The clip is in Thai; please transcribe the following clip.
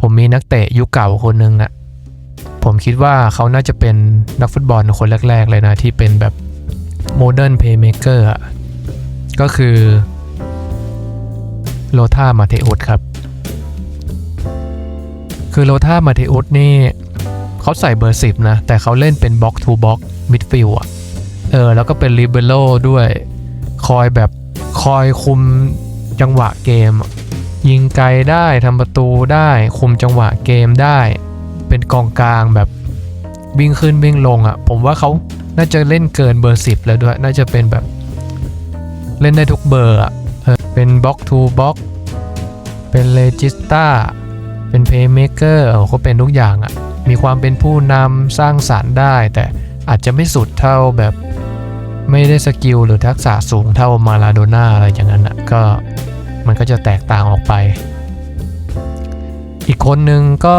ผมมีนักเตะยุคเก่าคนหนึ่งอะผมคิดว่าเขาน่าจะเป็นนักฟุตบอลคนแรก ๆ เลยนะ ที่เป็นแบบโมเดิร์นเพย์เมเกอร์อะก็คือโลธามาเทอุสครับ คือโลธามาเทอุสนี่เขาใส่เบอร์สิบนะ แต่เขาเล่นเป็นบ็อกทูบ็อกมิดฟิลอะเออ แล้วก็เป็นลิเบโรด้วย คอยแบบคอยคุมจังหวะเกม ยิงไกลได้ทำประตูได้คุมจังหวะเกมได้ เป็นกองกลางแบบวิ่งขึ้นวิ่งลงอะ่ะ ผมว่าเขาน่าจะเล่นเกินเบอร์สิบแล้วด้วย น่าจะเป็นแบบ เล่นได้ทุกเบอร์อะเออเป็นบล็อกทูบล็อกเป็นเลจิสตาเป็นเพย์เมเกอร์เขาเป็นทุกอย่างอะ่ะ มีความเป็นผู้นำสร้างสารรค์ได้ แต่อาจจะไม่สุดเท่าแบบไม่ได้สกิลหรือทักษะสูงเท่ามาลาโดน่าอะไรอย่างนั้นอะก็ มันก็จะแตกต่างออกไป อีกคนหนึ่งก็